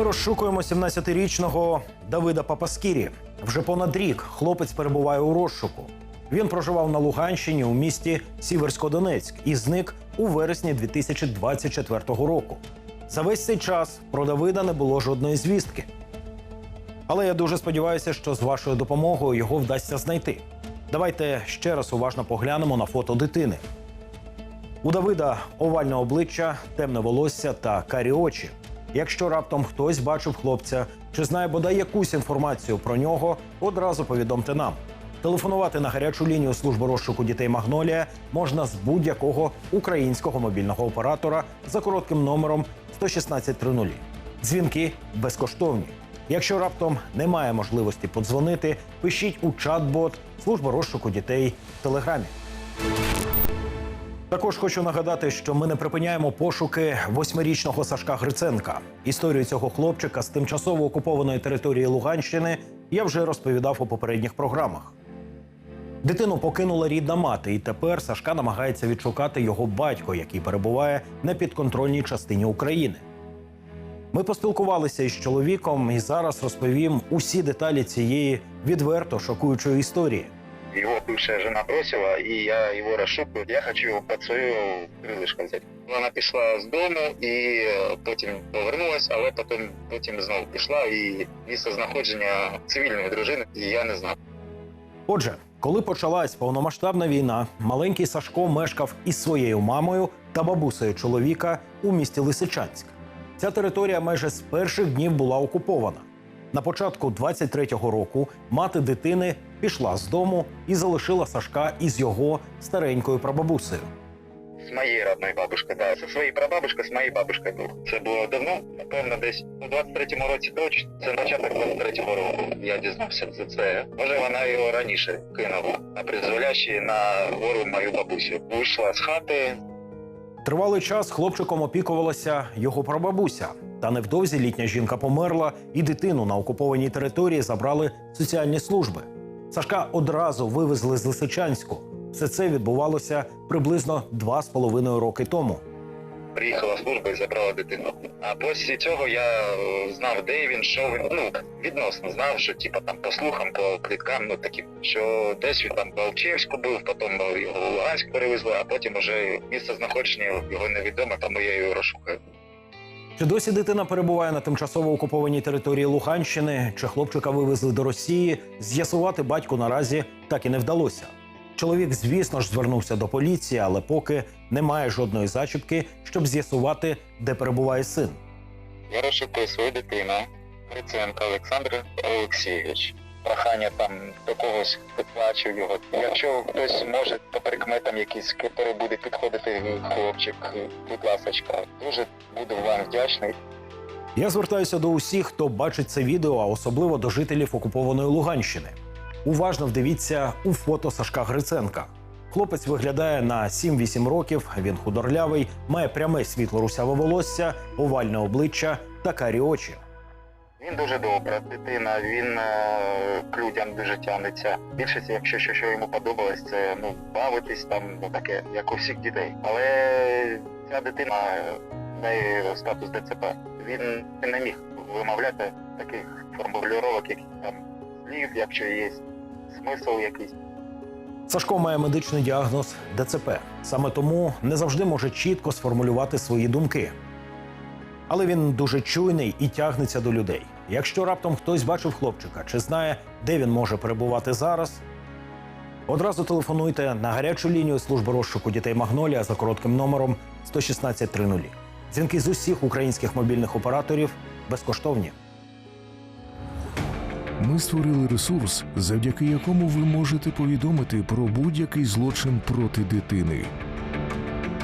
Ми розшукуємо 17-річного Давида Папаскірі. Вже понад рік хлопець перебуває у розшуку. Він проживав на Луганщині у місті Сіверсько-Донецьк і зник у вересні 2024 року. За весь цей час про Давида не було жодної звістки. Але я дуже сподіваюся, що з вашою допомогою його вдасться знайти. Давайте ще раз уважно поглянемо на фото дитини. У Давида овальне обличчя, темне волосся та карі очі. Якщо раптом хтось бачив хлопця чи знає бодай якусь інформацію про нього, одразу повідомте нам. Телефонувати на гарячу лінію служби розшуку дітей Магнолія можна з будь-якого українського мобільного оператора за коротким номером 11630. Дзвінки безкоштовні. Якщо раптом немає можливості подзвонити, пишіть у чат-бот служби розшуку дітей в телеграмі. Також хочу нагадати, що ми не припиняємо пошуки восьмирічного Сашка Гриценка. Історію цього хлопчика з тимчасово окупованої території Луганщини я вже розповідав у попередніх програмах. Дитину покинула рідна мати, і тепер Сашка намагається відшукати його батько, який перебуває на підконтрольній частині України. Ми поспілкувалися із чоловіком і зараз розповім усі деталі цієї відверто шокуючої історії. Его бывшая жена бросила, и я его расшукаю. Я хочу его под свою крилишко взяти. Вона пішла з дому і е, потім повернулась, але потім, потім знову пішла і місце знаходження цивільної дружини я не знав. Отже, коли почалась повномасштабна війна, маленький Сашко мешкав із своєю мамою та бабусею чоловіка у місті Лисичанськ. Ця територія майже з перших днів була окупована. На початку 23-го року мати дитини пішла з дому і залишила Сашка із його старенькою прабабусею. З моєю родною бабушкою, да. Це своєю прабабушкою, з моєю бабушкою був. Це було давно, напевно, десь у 23-му році точно. Це початок 23-го року. Я дізнався за це. Може, вона його раніше кинула на призволяще на гору мою бабусю. Вийшла з хати, Тривалий час хлопчиком опікувалася його прабабуся. Та невдовзі літня жінка померла, і дитину на окупованій території забрали соціальні служби. Сашка одразу вивезли з Лисичанську. Все це відбувалося приблизно два з половиною роки тому. приїхала служба і забрала дитину. А після цього я е, знав, де він, що він. Ну відносно знав, що типа там по слухам, по пліткам, ну такі, що десь він там в Алчевську був, потім його в Луганськ перевезли, а потім уже місце знаходження його невідоме, тому я його розшукаю. Чи досі дитина перебуває на тимчасово окупованій території Луганщини, чи хлопчика вивезли до Росії, з'ясувати батьку наразі так і не вдалося. Чоловік, звісно ж, звернувся до поліції, але поки немає жодної зачіпки, щоб з'ясувати, де перебуває син. Я розшукую свою дитину, Гриценко Олександр Олексійович. Прохання там до когось підплачив його. Якщо хтось може по прикметам якісь, який буде підходити хлопчик, будь ласочка, дуже буду вам вдячний. Я звертаюся до усіх, хто бачить це відео, а особливо до жителів окупованої Луганщини. Уважно вдивіться у фото Сашка Гриценка. Хлопець виглядає на 7-8 років. Він худорлявий, має пряме світло русяве волосся, овальне обличчя та карі очі. Він дуже добра дитина, він е, к людям дуже тягнеться. Більшість, якщо що, що йому подобалось, це ну бавитись там, ну таке, як у всіх дітей. Але ця дитина в неї статус ДЦП. Він не міг вимовляти таких формулювання, яких там слів, якщо є смисл якийсь. Сашко має медичний діагноз ДЦП. Саме тому не завжди може чітко сформулювати свої думки. Але він дуже чуйний і тягнеться до людей. Якщо раптом хтось бачив хлопчика чи знає, де він може перебувати зараз, одразу телефонуйте на гарячу лінію служби розшуку дітей Магнолія за коротким номером 11630. Дзвінки з усіх українських мобільних операторів безкоштовні. Ми створили ресурс, завдяки якому ви можете повідомити про будь-який злочин проти дитини.